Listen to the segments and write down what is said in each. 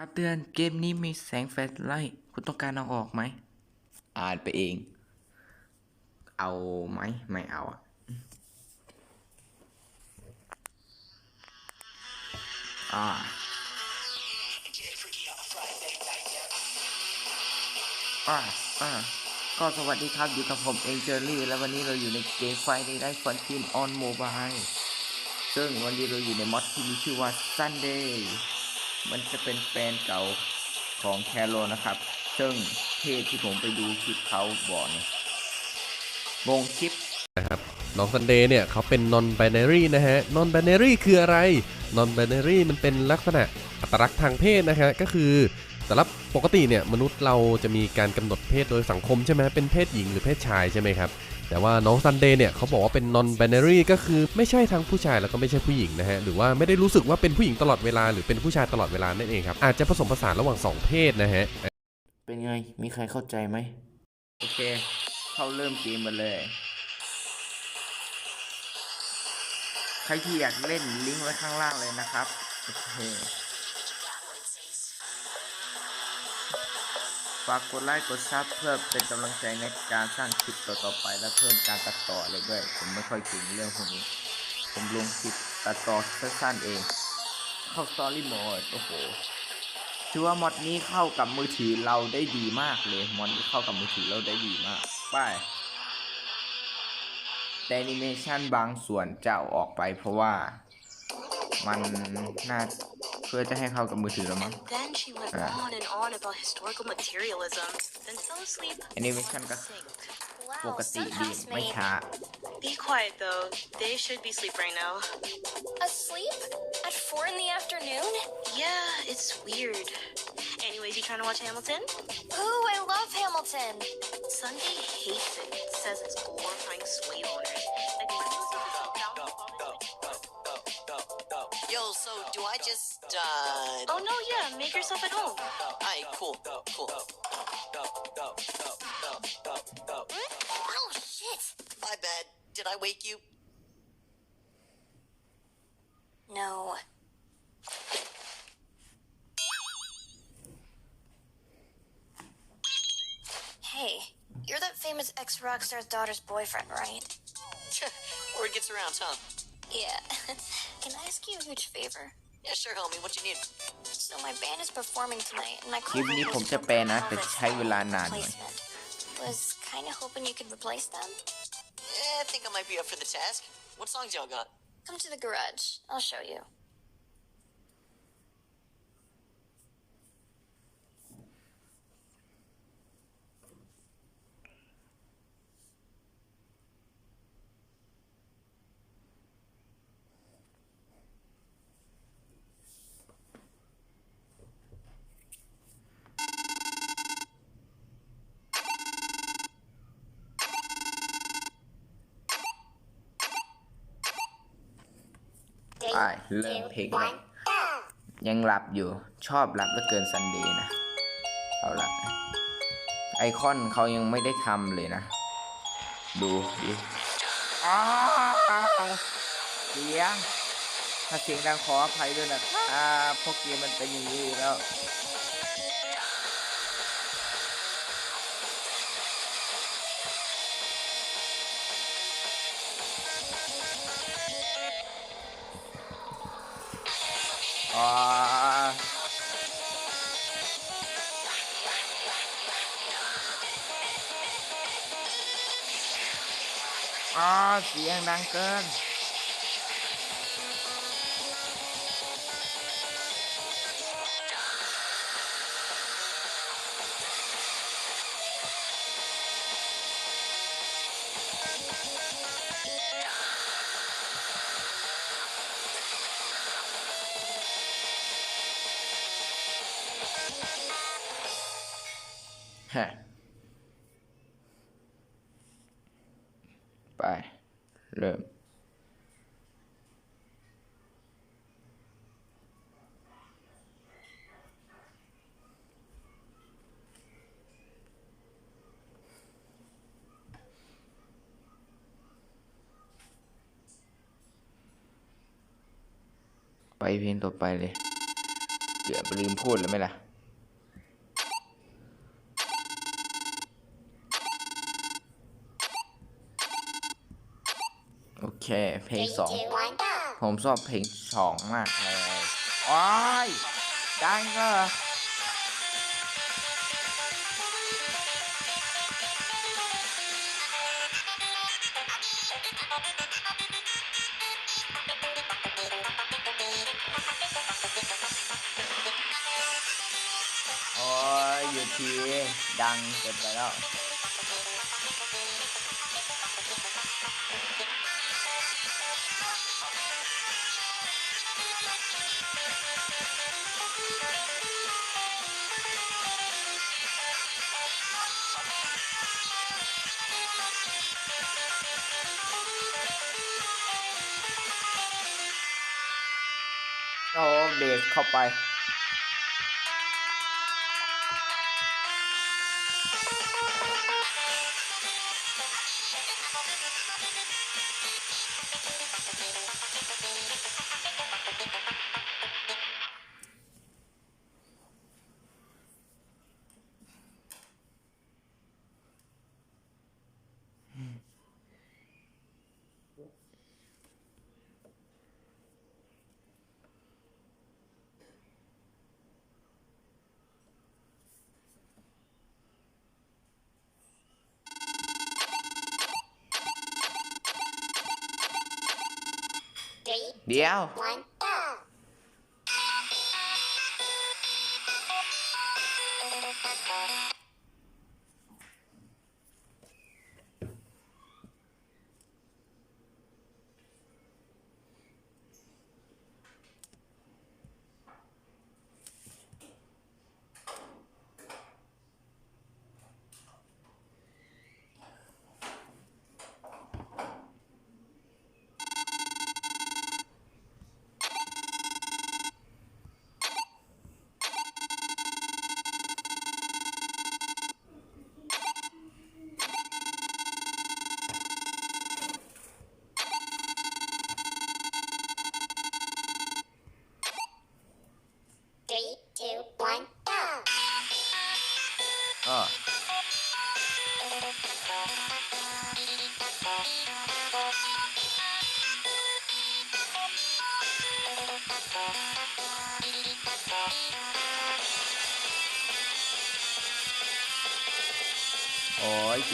การเตือนเกมนี้มีแสงแฟลชไลท์คุณต้องการเอาออกไหม อ่านไปเอง เอาไหมไม่เอาอะอ่าอ่าอ่าก็สวัสดีครับอยู่กับผมเองเจอรี่ แล้ววันนี้เราอยู่ในเกมไฟในได้ฟอนทีนออนโมบายซึ่งวันนี้เราอยู่ในมอดที่มีชื่อว่า Sunday มันจะเป็นแฟนเก่าของแคโรนะครับ ซึ่งเพจที่ผมไปดูคลิปเขาบอกเนี่ยวงคลิปนะครับน้องซันเดย์เนี่ยเขาเป็น non binary นะฮะ non binary คืออะไร non binary มันเป็นลักษณะอัตลักษณ์ทางเพศนะฮะก็คือ สำหรับปกติเนี่ยมนุษย์เราจะมีการกำหนดเพศโดยสังคมใช่ไหมเป็นเพศหญิงหรือเพศชายใช่ไหมครับแต่ว่าน้องซันเดย์เนี่ยเขาบอกว่าเป็น non binary ก็คือไม่ใช่ทั้งผู้ชายแล้วก็ไม่ใช่ผู้หญิงนะฮะหรือว่าไม่ได้รู้สึกว่าเป็นผู้หญิงตลอดเวลาหรือเป็นผู้ชายตลอดเวลานั่นเองครับอาจจะผสมผสานระหว่างสองเพศนะฮะเป็นไงมีใครเข้าใจไหมโอเค เข้าเริ่มเกมมาเลย ใครที่อยากเล่นลิงก์ไว้ข้างล่างเลยนะครับโอเค ฝากกดไลค์กดซับเพื่อเป็นกำลังใจในการสร้างคลิปต่อๆไป และเพิ่มการตัดต่อเลยด้วย ผมไม่ค่อยเก่งเรื่องพวกนี้ ผมลงคลิปตัดต่อสั้นๆเอง เข้าสตอรี่โหมดโอ้โหถือว่ามอดนี้เข้ากับมือถือเราได้ดีมากเลยมอดนี้เข้ากับมือถือเราได้ดีมากไปแต่แอนิเมชันบางส่วนจะออกไปเพราะว่ามันน่า เพื่อจะให้เข้ากับมือถือแล้วมั้ง Then she went Ah. on and on about historical materialism, then fell asleep. Animation ka- Sync. ปกติดีไม่ช้า Be quiet though. They should be asleep right now. Asleep? At four in the afternoon? Yeah, it's weird. Anyways, you trying to watch Hamilton? Ooh, I love Hamilton. Sunday hates it. Says it's glorifying slave owners. Like, it so down with all this- Yo, so do I just, uh... Oh no, yeah, make yourself at home. Alright, cool, cool. Oh, shit. My bad. Did I wake you? No. Hey, you're that famous ex rockstar's daughter's boyfriend, right? Word gets around, huh? Yeah. Can I ask you a huge favor? Yeah, sure, homie. What you need? So my band is performing tonight, and I คลิปนี้ผมจะแปลนะ แต่ใช้เวลานานหน่อย Was kind of hoping you could replace them. Eh, I think I might be up for the task. What songs y'all got? Come to the garage. I'll show you. ไปเริ่มเพลงเลยยังหลับอยู่ชอบหลับเหลือเกินซันเดย์นะ เอาละไอคอนเขายังไม่ได้ทำเลยนะ ดูดิเสียง ถ้าเสียงดังขออภัยด้วยนะครับเพราะเกมมันเป็นอย่างนี้แล้ว อ๋อเสียงดังเกิน ไป เริ่ม ไปเพลงต่อไปเลยเกือบลืมพูดแล้วไหมล่ะ อเค เพลงสองผมชอบเพลงสองมากเลยโอ้ยดังก็โอ้ยอยู่ทีดังเกินไปแล้ว เบสเข้าไป เดี๋ยว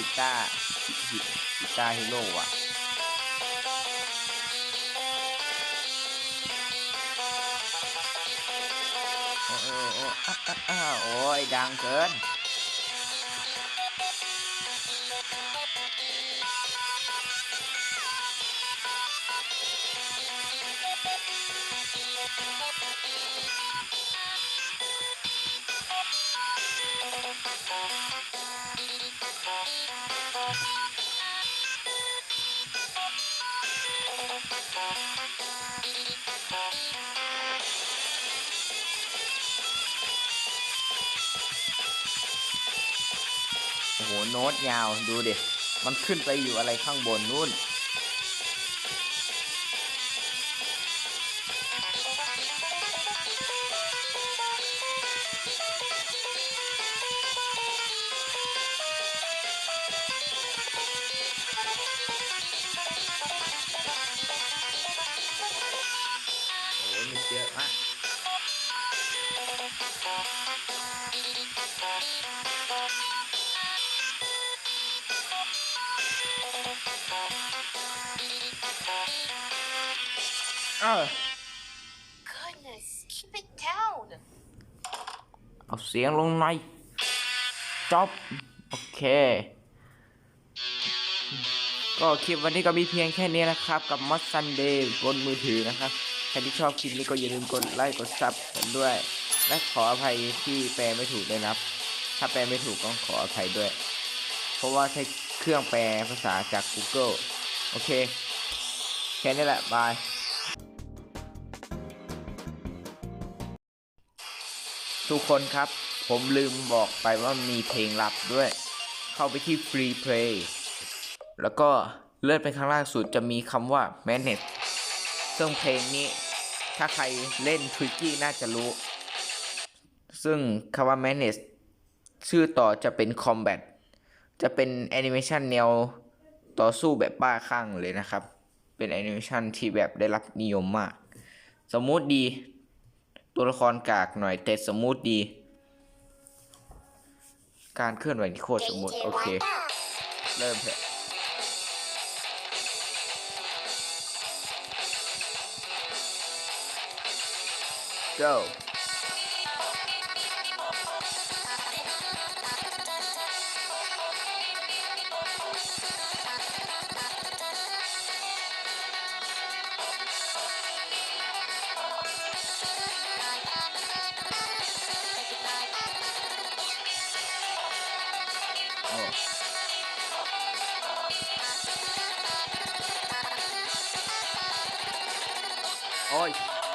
กิตาร์กีกีตาฮีโร่ว่ะโอ้โอ้โอ้อะอะอะโอ้ยดังเกิน โอ้โหโน้ตยาวดูดิมันขึ้นไปอยู่อะไรข้างบนนู่น เออ Goodness, keep it down. เอาเสียงลงหน่อยจบโอเค ก็คลิปวันนี้ก็มีเพียงแค่นี้นะครับ กับมอสซันเดย์บนมือถือนะครับใครที่ชอบคลิปนี้ก็อย่าลืมกดไลค์กดซับกันด้วย และขออภัยที่แปลไม่ถูกด้วยนะครับ ถ้าแปลไม่ถูกก็ขออภัยด้วย เพราะว่าใช้เครื่องแปลภาษาจาก Google โอเค แค่นี้แหละ บาย ทุกคนครับ ผมลืมบอกไปว่ามีเพลงลับด้วย เข้าไปที่ Free Play แล้วก็เลื่อนไปข้างล่างสุดจะมีคำว่า Manage ซึ่งเพลงนี้ ถ้าใครเล่น Twitchy น่าจะรู้ ซึ่งคำว่า manage ชื่อต่อจะเป็น combat จะเป็นแอนิเมชันแนวต่อสู้แบบบ้าคลั่งเลยนะครับ เป็นแอนิเมชันที่แบบได้รับนิยมมาก สมูทดี ตัวละครกากหน่อยแต่สมูทดี การเคลื่อนไหวที่โคตรสมูทโอเค เริ่มเถอะ go โ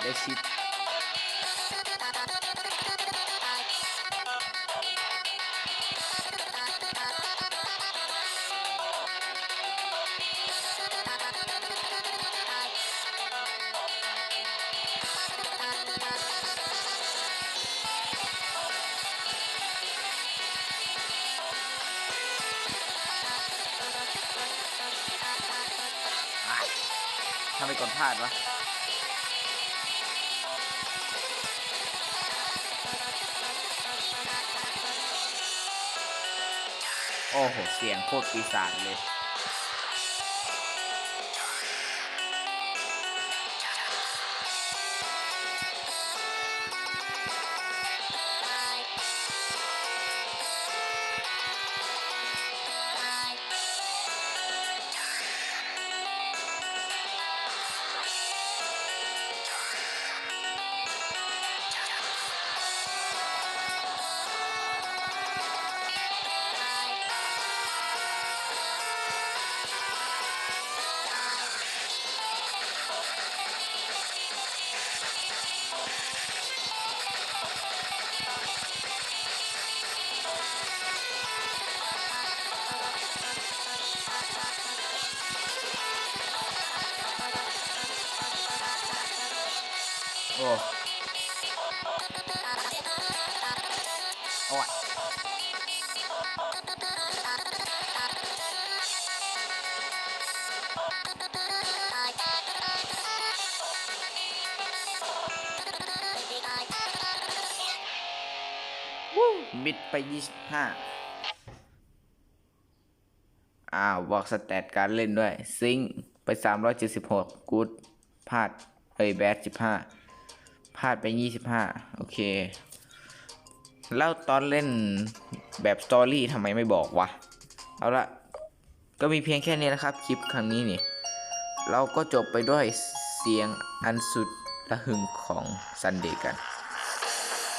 อ้ชิดทำไมกดพลาดวะ โอ้โห เสียงโคตรปีศาจเลย โอ้โอ้ยบิดไปยี่สิบห้าอ้าวบอกสแตทการเล่นด้วย ซิงค์ไปสามร้อยเจ็ดสิบหกกูดพลาด เอ้ย แบดสิบห้า พลาดไป 25 โอเค แล้วตอนเล่นแบบสตอรี่ทำไมไม่บอกวะ เอาละก็มีเพียงแค่นี้นะครับ คลิปครั้งนี้นี่ เราก็จบไปด้วยเสียงอันสุดระหึงของซันเดย์กัน